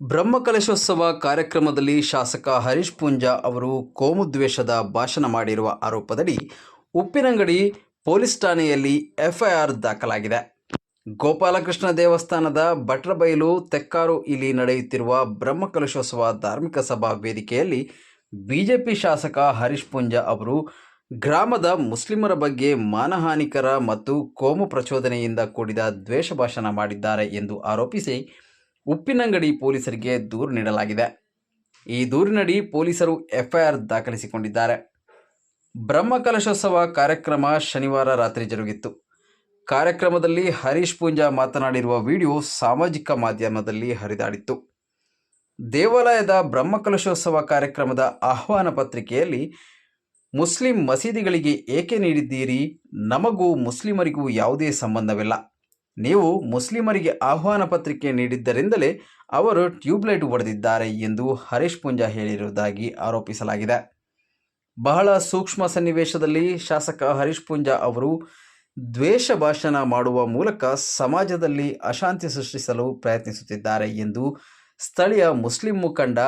ಬ್ರಹ್ಮಕಲಶೋತ್ಸವ ಕಾರ್ಯಕ್ರಮದಲ್ಲಿ ಶಾಸಕ ಹರೀಶ್ ಪೂಂಜಾ ಅವರು ಕೋಮುದ್ವೇಷದ ಭಾಷಣ ಮಾಡಿರುವ ಆರೋಪದಡಿ ಉಪ್ಪಿನಂಗಡಿ ಪೊಲೀಸ್ ಠಾಣೆಯಲ್ಲಿ ಎಫ್ಐಆರ್ ದಾಖಲಾಗಿದೆ. ಗೋಪಾಲಕೃಷ್ಣ ದೇವಸ್ಥಾನದ ಭಟ್ರಬೈಲು ತೆಕ್ಕಾರು ಇಲ್ಲಿ ನಡೆಯುತ್ತಿರುವ ಬ್ರಹ್ಮಕಲಶೋತ್ಸವ ಧಾರ್ಮಿಕ ಸಭಾ ವೇದಿಕೆಯಲ್ಲಿ ಬಿಜೆಪಿ ಶಾಸಕ ಹರೀಶ್ ಪೂಂಜಾ ಅವರು ಗ್ರಾಮದ ಮುಸ್ಲಿಮರ ಬಗ್ಗೆ ಮಾನಹಾನಿಕರ ಮತ್ತು ಕೋಮು ಪ್ರಚೋದನೆಯಿಂದ ಕೂಡಿದ ದ್ವೇಷ ಭಾಷಣ ಮಾಡಿದ್ದಾರೆ ಎಂದು ಆರೋಪಿಸಿ ಉಪ್ಪಿನಂಗಡಿ ಪೊಲೀಸರಿಗೆ ದೂರು ನೀಡಲಾಗಿದೆ. ಈ ದೂರಿನಡಿ ಪೊಲೀಸರು ಎಫ್ಐಆರ್ ದಾಖಲಿಸಿಕೊಂಡಿದ್ದಾರೆ. ಬ್ರಹ್ಮಕಲಶೋತ್ಸವ ಕಾರ್ಯಕ್ರಮ ಶನಿವಾರ ರಾತ್ರಿ ಜರುಗಿತ್ತು. ಕಾರ್ಯಕ್ರಮದಲ್ಲಿ ಹರೀಶ್ ಪೂಂಜಾ ಮಾತನಾಡಿರುವ ವಿಡಿಯೋ ಸಾಮಾಜಿಕ ಮಾಧ್ಯಮದಲ್ಲಿ ಹರಿದಾಡಿತ್ತು. ದೇವಾಲಯದ ಬ್ರಹ್ಮಕಲಶೋತ್ಸವ ಕಾರ್ಯಕ್ರಮದ ಆಹ್ವಾನ ಪತ್ರಿಕೆಯಲ್ಲಿ, ಮುಸ್ಲಿಂ ಮಸೀದಿಗಳಿಗೆ ಏಕೆ ನೀಡಿದ್ದೀರಿ? ನಮಗೂ ಮುಸ್ಲಿಮರಿಗೂ ಯಾವುದೇ ಸಂಬಂಧವಿಲ್ಲ. ನೀವು ಮುಸ್ಲಿಮರಿಗೆ ಆಹ್ವಾನ ಪತ್ರಿಕೆ ನೀಡಿದ್ದರಿಂದಲೇ ಅವರು ಟ್ಯೂಬ್ಲೈಟ್ ಹೊಡೆದಿದ್ದಾರೆ ಎಂದು ಹರೀಶ್ ಪೂಂಜಾ ಹೇಳಿರುವುದಾಗಿ ಆರೋಪಿಸಲಾಗಿದೆ. ಬಹಳ ಸೂಕ್ಷ್ಮ ಸನ್ನಿವೇಶದಲ್ಲಿ ಶಾಸಕ ಹರೀಶ್ ಪೂಂಜಾ ಅವರು ದ್ವೇಷ ಭಾಷಣ ಮಾಡುವ ಮೂಲಕ ಸಮಾಜದಲ್ಲಿ ಅಶಾಂತಿ ಸೃಷ್ಟಿಸಲು ಪ್ರಯತ್ನಿಸುತ್ತಿದ್ದಾರೆ ಎಂದು ಸ್ಥಳೀಯ ಮುಸ್ಲಿಂ ಮುಖಂಡ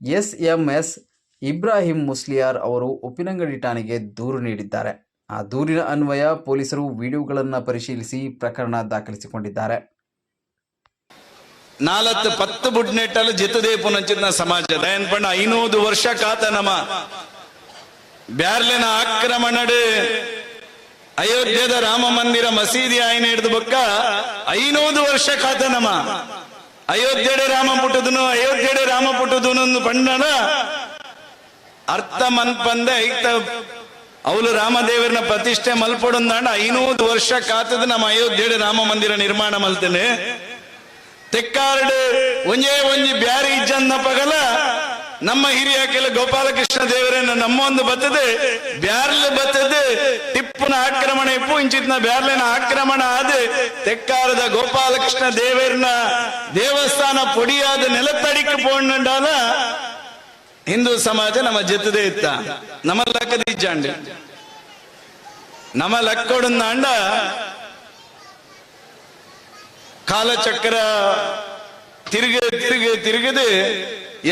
S M S Ibrahim Musliyar ಅವರು ಉಪ್ಪಿನಂಗಡಿ ಠಾಣೆಗೆ ದೂರು ನೀಡಿದ್ದಾರೆ. ಆ ದೂರಿನ ಅನ್ವಯ ಪೊಲೀಸರು ವಿಡಿಯೋಗಳನ್ನು ಪರಿಶೀಲಿಸಿ ಪ್ರಕರಣ ದಾಖಲಿಸಿಕೊಂಡಿದ್ದಾರೆ. ನಾಲತ್ತು ಪತ್ತು ಬುಡ್ನೆಟ್ಟಲು ಜಿತದೇಪು ನಂಚಿನ ಸಮಾಜ ದಯನ್ ಪಂಡ ಐನೂದು ವರ್ಷ ಕಾತ ನಮ ಬ್ಯಾರ್ಲಿನ ಆಕ್ರಮಣಡು ಅಯೋಧ್ಯದ ರಾಮ ಮಂದಿರ ಮಸೀದಿ ಆಯ್ನ ಹಿಡಿದು ಬಕ್ಕ ಐನೂದು ವರ್ಷ ಕಾತ ನಮ ಅಯೋಧ್ಯೆಡೆ ರಾಮ ಪುಟ್ಟದನು, ಅಯೋಧ್ಯೆಡೆ ರಾಮ ಪುಟ್ಟದನು ಪಂಡನ ಅರ್ಥ ಮನ್ಪಂದ ಐಕ್ತ ಅವಳು ರಾಮದೇವರನ್ನ ಪ್ರತಿಷ್ಠೆ ಮಲ್ಪಡೊಂದಾಂಡ ಐನೂರು ವರ್ಷ ಕಾತದ ನಮ್ಮ ಅಯೋಧ್ಯೆಡೆ ರಾಮ ಮಂದಿರ ನಿರ್ಮಾಣ ಮಲ್ತೇನೆ. ತೆಕ್ಕಾರ್ಡ್, ಒಂಜೇ ಒಂಜಿ ಬ್ಯಾರಿ ಇಜ್ಜನ್ನ ಪಗಲ ನಮ್ಮ ಹಿರಿಯ ಕೆಲ ಗೋಪಾಲಕೃಷ್ಣ ದೇವರನ್ನ ನಮ್ಮೊಂದು ಬತ್ತದೆ, ಬ್ಯಾರ್ಲೆ ಬತ್ತದೆ, ಟಿಪ್ಪುನ ಆಕ್ರಮಣ ಇಪ್ಪು ಇಂಚಿತ್ನ ಬ್ಯಾರ್ಲೆನ ಆಕ್ರಮಣ ಆದ ತೆಕ್ಕಾರದ ಗೋಪಾಲಕೃಷ್ಣ ದೇವರನ್ನ ದೇವಸ್ಥಾನ ಪೊಡಿಯಾದ ನೆಲತಡಿಕ್ಕೆ ಪೋಂಡಾಲ ಹಿಂದೂ ಸಮಾಜ ನಮ್ಮ ಜೊತೆದೇ ಇತ್ತ. ನಮ್ಮ ಲಕ್ಕದ ಇಜ್ಜಾಂಡೆ ಲಕ್ಕೋಡ ನಾಂಡ ಕಾಲಚಕ್ರ ತಿರುಗ ತಿರುಗ ತಿರುಗದೆ.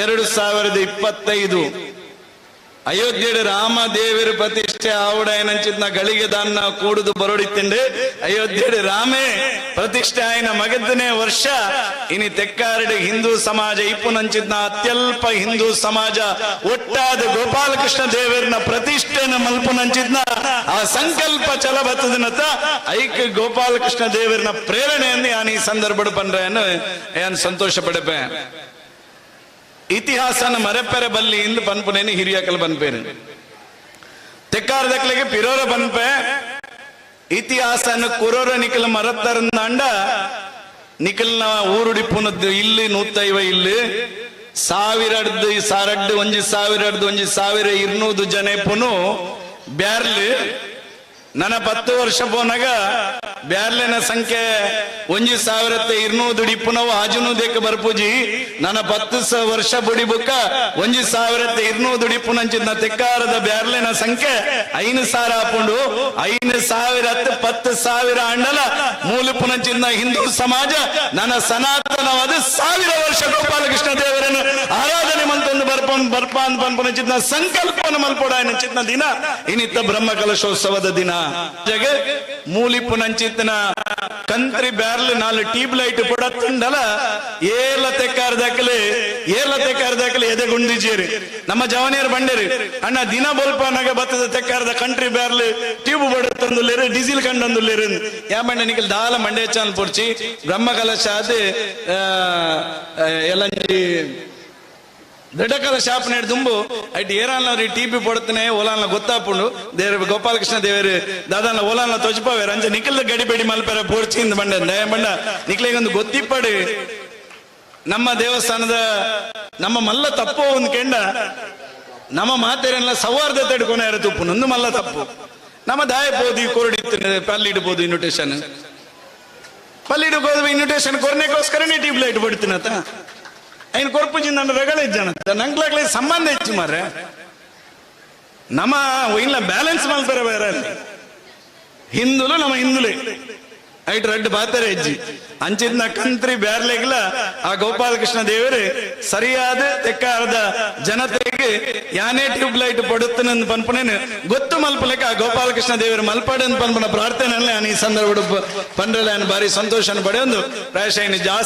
ಎರಡು ಸಾವಿರದ ಇಪ್ಪತ್ತೈದು. ರಾಮ ದೇವರ ಪ್ರತಿಷ್ಠೆ ಆವಡ ಏನಂಚಿದ್ನ ಗಳಿಗೆ ದಾನ್ನ ಕೂಡುದು ಬರೋಡಿತ್ತಿಂಡು ಅಯೋಧ್ಯೆಡ್ ರಾಮೇ ಪ್ರತಿಷ್ಠೆ ಆಯ್ನ ಮಗದನೇ ವರ್ಷ. ಇನಿ ತೆಕ್ಕಾರಡಿ ಹಿಂದೂ ಸಮಾಜ ಇಪ್ಪುನಂಚಿದ್ನ ಅತ್ಯಲ್ಪ ಹಿಂದೂ ಸಮಾಜ. ಒಟ್ಟಾದ ಗೋಪಾಲಕೃಷ್ಣ ದೇವರನ ಪ್ರತಿಷ್ಠೆನ ಮಲ್ಪುನಂಚಿದ್ನ. ಆ ಸಂಕಲ್ಪ ಚಲ ಬತ್ತದನತ ಐಕ್ ಗೋಪಾಲಕೃಷ್ಣ ದೇವರನ ಪ್ರೇರಣೆಯನ್ನು ನಾನು ಈ ಸಂದರ್ಭ ಬಂದ್ರೆ ಏನು ಸಂತೋಷ ಪಡಪೆ ಇತಿಹಾಸನ ಮರೆಪೆರೆ ಬಲ್ಲಿ ಇಂದು ಪನ್ಪುನೇನು ಹಿರಿಯಕಲ್ ಬನ್ಪೇನು ತೆಕ್ಕಾರ ದಕ್ಕಲಿಗೆ ಪಿರೋರ ಬನ್ಪೆ ಇತಿಹಾಸನ ಕುರೋರ ನಿಖಲ್ ಮರತ್ತರಂದಾಂಡ ನಿಖಲ್ನ ಊರುಡಿಪುನದ್ದು ಇಲ್ಲಿ ನೂತೈವ ಇಲ್ಲಿ. ಸಾವಿರಡ್ದು ಸಾರಡ್ಡು ಒಂಜಿ ಸಾವಿರಡ್ದು ಒಂಜಿ ಸಾವಿರ ಇರ್ನೂದು ಜನ ಪುನು ಬ್ಯಾರ್ಲಿ. ನನ್ನ ಪತ್ತು ವರ್ಷ ಪೋನಾಗ ಬ್ಯಾರ್ಲೆನ ಸಂಖ್ಯೆ ಒಂಜಿ ಸಾವಿರತ್ತೆ ಇರ್ನೂದು ಡಿಪ್ಪುನವು ಆಜುನು ದೇಕ ಬರ್ಪುಜಿ ನನ್ನ ಪತ್ತು ವರ್ಷ ಬುಡಿ ಬುಕ್ಕ ಒಂಜಿ ಸಾವಿರತ್ತೆ ಇರ್ನೂದು ಡಿಪ್ಪುನಂಚಿನ ತೆಕ್ಕಾರದ ಬ್ಯಾರ್ಲೆನ ಸಂಖ್ಯೆ ಐನು ಸಾವಿರ ಹಾಪುಂಡು ಐನು ಸಾವಿರ ಹತ್ತು ಪತ್ತು ಸಾವಿರ ಅಂಡಲ ಮೂಲಪುನಂಚಿನ ಹಿಂದೂ ಸಮಾಜ ನನ್ನ ಸನಾತನವಾದ ಸಾವಿರ ವರ್ಷ ಗೋಪಾಲಕೃಷ್ಣ ದೇವರನ್ನು ಆರಾಧನೆ ಮಂತೊಂದು ಬರ್ಪನ್ ಬರ್ಪಾನ್ ಪನ್ಪುನಂಚಿನ ಸಂಕಲ್ಪನ ಮಲ್ಪೋಡ ನಂಚಿತ್ನ ದಿನ. ಇನ್ನಿತ್ತ ಬ್ರಹ್ಮ ಕಲಶೋತ್ಸವದ ದಿನ. ಜಗ ಮೂಲಿಪ್ಪು ನಂಚಿತ್ನ ಕಂತ್ರಿ ಬ್ಯಾರ್ಲ್ ನಾಲ್ ಟ್ಯೂಬ್ ಲೈಟ್ ಪೊಡತ್ತಂಡಲ ಏಲ ತೆಕ್ಕಾರ ದಾಖಲೆ ಏಲ ತೆಕ್ಕಾರ ದಾಖಲೆ ಎದೆ ಗುಂಡಿಜೇರಿ ನಮ್ಮ ಜವನಿಯರ್ ಬಂಡೇರಿ, ಅಣ್ಣ ದಿನ ಬಲ್ಪನಾಗ ಬತ್ತದ ತೆಕ್ಕಾರದ ಕಂಟ್ರಿ ಬ್ಯಾರ್ಲ್ ಟ್ಯೂಬ್ ಬಡತ್ತಂದುಲ್ಲೇರು ಡೀಸೆಲ್ ಕಂಡಂದುಲ್ಲೇರು ಯಾ ಮಂಡ ನಿಖಿಲ್ ದಾಲ ಮಂಡೇ ಚಾನ್ ಪುರ್ಚಿ ಬ್ರಹ್ಮ ಕಲಶ ಅದು ಎಲ್ಲಂಜಿ ದೊಡ್ಡಕಲ ಶಾಪ್ ನೆಡ್ ದುಂಬು, ಐಟ್ ಏರಾನ್ಲ ಟಿಪಿ ಪಡ್ತಾನೆ ಓಲಾನ್ಲ ಗೊತ್ತಾಪುಂಡು. ದೇವ್ರ, ಗೋಪಾಲಕೃಷ್ಣ ದೇವರು, ದಾದಾನ ಓಲಾನ್ಲ ತೊಜ್ಪಾವೇರ ರಂಜ ನಿಖಲ್ದ ಗಡಿಬೇಡಿ ಮಲ್ಪೆರ ಪೋರ್ಚಿಂದ ಬಂಡ. ದಯ ಬಂಡ ನಿಖಲಿಗೊಂದು ಗೊತ್ತಿಪ್ಪಡು. ನಮ್ಮ ದೇವಸ್ಥಾನದ, ನಮ್ಮ ಮಲ್ಲ ತಪ್ಪು ಒಂದು ಕೆಂಡ. ನಮ್ಮ ಮಾತೇರೆಲ್ಲ ಸೌಹಾರ್ದ ತಡ್ಕೊಂಡ ಇರ ತುಪ್ಪು ನಂದು ಮಲ್ಲ ತಪ್ಪು. ನಮ್ಮ ದಾಯ ಬೋದಿ ಕೊರಡಿತ್ತು ಪಲ್ಲಿಡ್ಬೋದು ಇನ್ವಿಟೇಷನ್ ಪಲ್ಲಿಡ್ಬೋದು ಇನ್ವಿಟೇಷನ್ ಕೊರನೆಗೋಸ್ಕರನೇ ಟ್ಯೂಬ್ ಲೈಟ್ ಬಿಡ್ತೀನತ್ತ ఆయన కొరపుజి నన్ను రగళిచ్చాను ನಂಗ್ಲಾಗ್ಲಿ ಸಂಬಂಧ ಹೆಚ್ಚು ಮಾರ್ರೆ ನಮ್ಮ ಇಲ್ಲ ಬ್ಯಾಲೆನ್ಸ್ ಮಲ್ಪೆರ ಬೇರೆ ಅಲ್ಲಿ ಹಿಂದುಲು ನಮ್ಮ ಹಿಂದುಲೆ ಐಟ್ ರಡ್ಡು ಬಾತಾರೆ ಹೆಜ್ಜಿ ಅಂಚಿದ್ನ ಕಂತ್ರಿ ಬ್ಯಾರ್ಲೆಗ್ಲ ಆ ಗೋಪಾಲಕೃಷ್ಣ ದೇವರು ಸರಿಯಾದ ತೆಕ್ಕಾರದ ಜನತೆಗೆ ಯಾನೇ ಟ್ಯೂಬ್ ಲೈಟ್ ಪಡುತ್ತನೆಂದು ಪನ್ಪನೇನು ಗೊತ್ತು ಮಲ್ಪಲೆಕ್ಕ ಆ ಗೋಪಾಲಕೃಷ್ಣ ದೇವರು ಮಲ್ಪಡೆ ಅಂತ ಪನ್ಪನ ಪ್ರಾರ್ಥನೆ ನಾನು ಈ ಸಂದರ್ಭ ಪಂಡ್ರಲ್ಲ ಬಾರಿ ಸಂತೋಷ ಪಡೆಯೊಂದು ಪ್ರಾಯಶಃ ಇನ್ನು ಜಾಸ್ತಿ